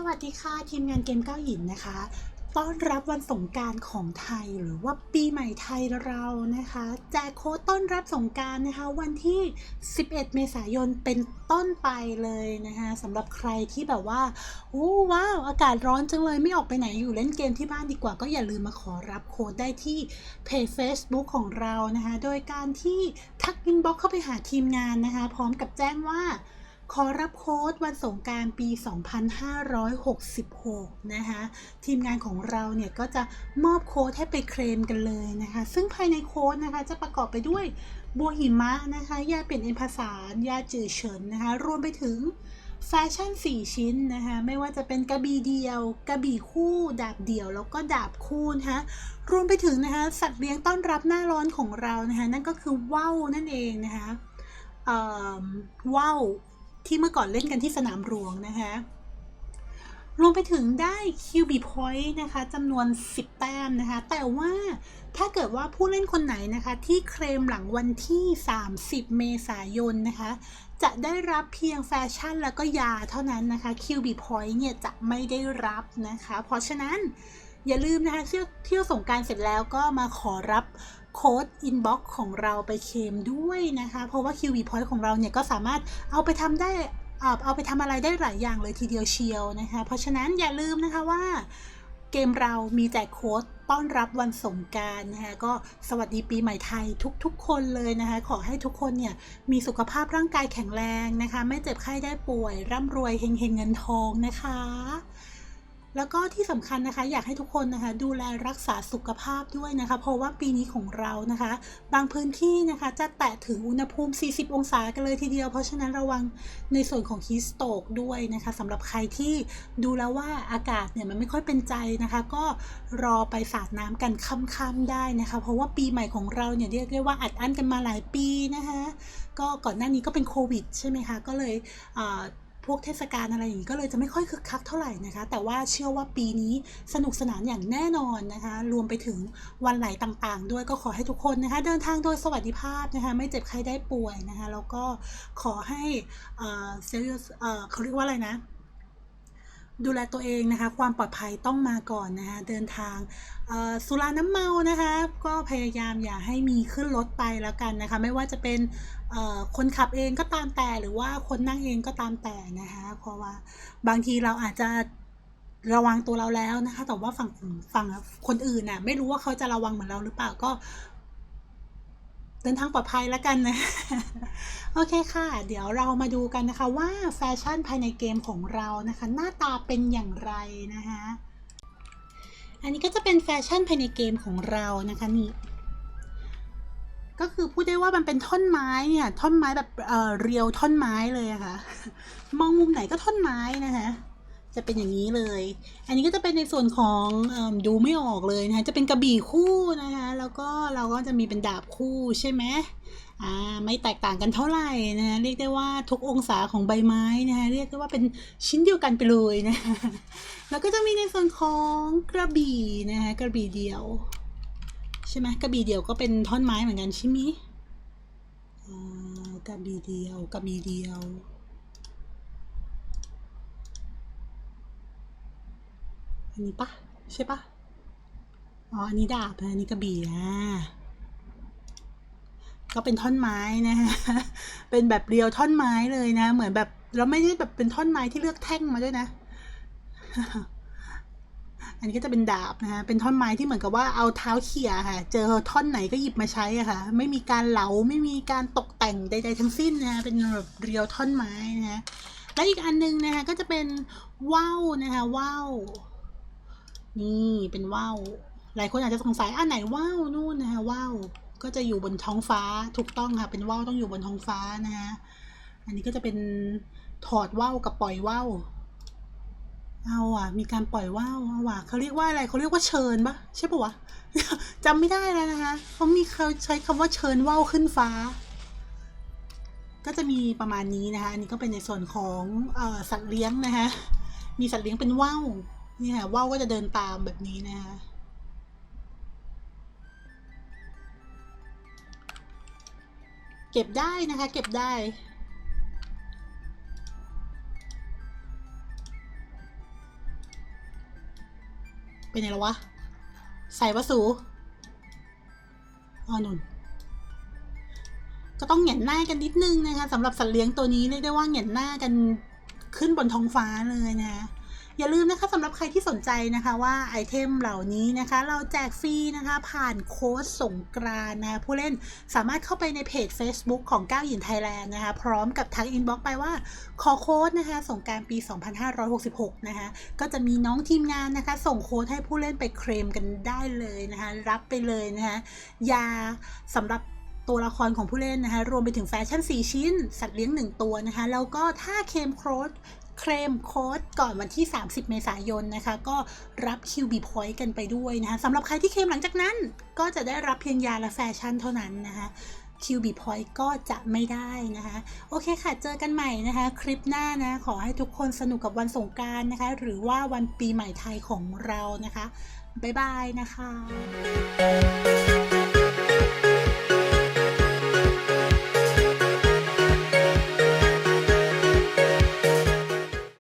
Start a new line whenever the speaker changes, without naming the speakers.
สวัสดีค่ะ ทีมงานเกมเก้าหยินนะคะ ต้อนรับวันสงการของไทยหรือว่าปีใหม่ไทยเรานะคะ แจกโค้ดต้อนรับสงการนะคะ วันที่ 11 เมษายนเป็นต้นไปเลยนะคะสำหรับใครที่แบบว่าโอ้ว้าว อากาศร้อนจังเลยไม่ออกไปไหนอยู่เล่นเกมที่บ้านดีกว่า ก็อย่าลืมมาขอรับโค้ดได้ที่เพจ Facebook ของเรานะคะ โดยการที่ทักอินบ็อกเข้าไปหาทีมงานนะคะ พร้อมกับแจ้งว่า ขอรับโค้ดวันสงการปี 2566 นะคะทีมงานของเราเนี่ยก็จะมอบโค้ดให้ไปเคลมกันเลยนะคะ ซึ่งภายในโค้ดนะคะจะประกอบไปด้วยบัวหิมะนะคะยาเปลี่ยนเอ็นภาษายาจือเฉินนะคะ รวมไปถึงแฟชั่น 4 ชิ้นนะคะ ไม่ว่าจะเป็นกระบี่เดียว กระบี่คู่ ดาบเดี่ยว แล้วก็ดาบคู่นะคะรวมไปถึงนะคะ สัตว์เลี้ยงต้อนรับหน้าร้อนของเรานะคะ นั่นก็คือว่าวนั่นเองนะคะว่าว ที่เมื่อก่อนเล่นกันที่สนามหลวงนะคะรวมไปถึงได้ QB Point นะคะจำนวน 10 แต้มนะคะ แต่ว่าถ้าเกิดว่าผู้เล่นคนไหนนะคะ ที่เคลมหลังวันที่ 30 เมษายนนะคะ จะได้รับเพียงแฟชั่นแล้วก็ยาเท่านั้นนะคะ QB Point เนี่ยจะไม่ได้รับนะคะ เพราะฉะนั้นอย่าลืมนะคะเที่ยวเที่ยวสงการเสร็จแล้วก็มาขอรับ โค้ด inbox ของเราไปเคมด้วยนะคะ เพราะว่า QB Point ของเราเนี่ยก็สามารถเอาไปทำได้เอาไปทำอะไรได้หลายอย่างเลยทีเดียวเชียวนะคะ เพราะฉะนั้นอย่าลืมนะคะว่าเกมเรามีแจกโค้ดต้อนรับวันสงการนะคะก็สวัสดีปีใหม่ไทยทุกๆ คนเลยนะคะขอให้ทุกคนเนี่ยมีสุขภาพร่างกายแข็งแรงนะคะ ไม่เจ็บไข้ได้ป่วย ร่ำรวยเฮงเฮงๆเงินทองนะคะ แล้วก็ที่สำคัญนะคะ อยากให้ทุกคนนะคะ ดูแลรักษาสุขภาพด้วยนะคะ เพราะว่าปีนี้ของเรานะคะ บางพื้นที่นะคะจะแตะถึงอุณหภูมิ 40 องศากันเลยทีเดียว เพราะฉะนั้นระวังในส่วนของฮีสโตกด้วยนะคะสำหรับใครที่ดูแล้วว่าอากาศเนี่ยมันไม่ค่อยเป็นใจนะคะ ก็รอไปสาดน้ำกันค่ำๆได้นะคะ เพราะว่าปีใหม่ของเราเนี่ยเรียกได้ว่าอัดอั้นกันมาหลายปีนะคะ ก็ก่อนหน้านี้ก็เป็นโควิดใช่ไหมคะก็เลย พวกเทศกาลอะไรอย่างนี้ก็เลยจะไม่ค่อยคึกคักเท่าไหร่นะคะ แต่ว่าเชื่อว่าปีนี้สนุกสนานอย่างแน่นอนนะคะ รวมไปถึงวันไหลต่างๆ ด้วยก็ขอให้ทุกคนนะคะ เดินทางโดยสวัสดิภาพนะคะ ไม่เจ็บใครได้ป่วยนะคะ แล้วก็ขอให้เซลล์เขาเรียกว่าอะไรนะ ดูแลตัวเองนะคะ ความปลอดภัยต้องมาก่อนนะคะ เดินทางสุราน้ำเมานะคะ ก็พยายามอย่าให้มีขึ้นรถไปแล้วกันนะคะ ไม่ว่าจะเป็นคนขับเองก็ตามแต่หรือว่าคนนั่งเองก็ตามแต่นะคะ เพราะว่าบางทีเราอาจจะระวังตัวเราแล้วนะคะ แต่ว่าฝั่งฝั่งคนอื่นน่ะไม่รู้ว่าเขาจะระวังเหมือนเราหรือเปล่าก็ เดินทางปลอดภัยแล้วกันนะ โอเคค่ะ เดี๋ยวเรามาดูกันนะคะว่าแฟชั่นภายในเกมของเรานะคะ หน้าตาเป็นอย่างไรนะคะอันนี้ก็จะเป็นแฟชั่นภายในเกมของเรานะคะนี่ก็คือพูดได้ว่ามันเป็นท่อนไม้เนี่ยท่อนไม้แบบเอ่อเรียวท่อนไม้เลยะค่ะมองมุมไหนก็ท่อนไม้นะคะ จะเป็นอย่างนี้เลย อันนี้ก็จะเป็นในส่วนของอดูไม่ออกเลยนะคะ จะเป็นกระบี่คู่นะคะ แล้วก็เราก็จะมีเป็นดาบคู่ใช่ไหมอ่าไม่แตกต่างกันเท่าไหร่นะะเรียกได้ว่าทุกองศาของใบไม้นะคะเรียกได้ว่าเป็นชิ้นเดียวกันไปเลยนะคะแล้วก็จะมีในส่วนของกระบี่นะคะกระบี่เดียว ใช่ไหมกระบี่เดียวก็เป็นท่อนไม้เหมือนกันใช่ไหมกระบี่เดียวกระบี่เดียว อันนี้ปะใช่ปะอ๋อ อันนี้ดาบนะอันนี้กระบี่อะก็เป็นท่อนไม้นะฮะ เป็นแบบเรียวท่อนไม้เลยนะ เหมือนแบบเราไม่ได้แบบเป็นท่อนไม้ที่เลือกแท่งมาด้วยนะ อันนี้ก็จะเป็นดาบนะคะเป็นท่อนไม้ที่เหมือนกับว่าเอาเท้าเขี่ยค่ะ เจอท่อนไหนก็หยิบมาใช้อะค่ะ ไม่มีการเหลา ไม่มีการตกแต่งใด ๆ ทั้งสิ้นนะะเป็นแบบเรียวท่อนไม้นะคะและอีกอันนึงนะคะก็จะเป็นว่าวนะคะว่าว นี่เป็นว่าวหลายคนอาจจะสงสัยอันไหนว่าวนู่นนะคะว่าวก็จะอยู่บนท้องฟ้าถูกต้องค่ะ เป็นว่าวต้องอยู่บนท้องฟ้านะคะอันนี้ก็จะเป็นถอดว่าวกับปล่อยว่าวเอาอะ มีการปล่อยว่าวเอาว่ะเขาเรียกว่าอะไรเขาเรียกว่าเชิญปะใช่ปะวะจำไม่ได้แล้วนะคะเขามีเขาใช้คำว่าเชิญว่าวขึ้นฟ้า ก็จะมีประมาณนี้นะคะอันนี้ก็เป็นในส่วนของอสัตว์เลี้ยงนะคะมีสัตว์เลี้ยงเป็นว่าว นี่ค่ะว่าวก็จะเดินตามแบบนี้นะคะเก็บได้นะคะ เก็บได้เป็นไงแล้ววะ ใส่วะสูอ๋อนุ่นก็ต้องเหงียนหน้ากันนิดนึงนะคะสำหรับสัตว์เลี้ยงตัวนี้เรียกได้ว่าเหงียนหน้ากันขึ้นบนท้องฟ้าเลยนะคะ อย่าลืมนะคะสำหรับใครที่สนใจนะคะว่าไอเทมเหล่านี้นะคะ เราแจกฟรีนะคะ ผ่านโค้ดสงกรานนะะผู้เล่นสามารถเข้าไปในเพจ Facebook ของก้าวหยินไทยแลนด์นะคะ พร้อมกับทักอินบ็อกไปว่าขอโค้ดนะคะสงกรารปี 2566 นะคะ ก็จะมีน้องทีมงานนะคะ ส่งโค้ดให้ผู้เล่นไปเคลมกันได้เลยนะคะ รับไปเลยนะคะยาสำหรับตัวละครของผู้เล่นนะคะ รวมไปถึงแฟชั่น 4 ชิ้น สัตว์เลี้ยง 1 ตัวนะคะ แล้วก็ถ้าเคมโค้ด ลมโค้ดก่อนวันที่ 30 เมษายนนะคะ ก็รับ QB Point กันไปด้วยนะคะสำหรับใครที่เคลมหลังจากนั้น ก็จะได้รับเพียงยาและแฟชั่นเท่านั้นนะคะ QB Point ก็จะไม่ได้นะคะ โอเคค่ะ เจอกันใหม่นะคะ คลิปหน้านะ ขอให้ทุกคนสนุกกับวันสงการนะคะ หรือว่าวันปีใหม่ไทยของเรานะคะ บ๊ายบายนะคะ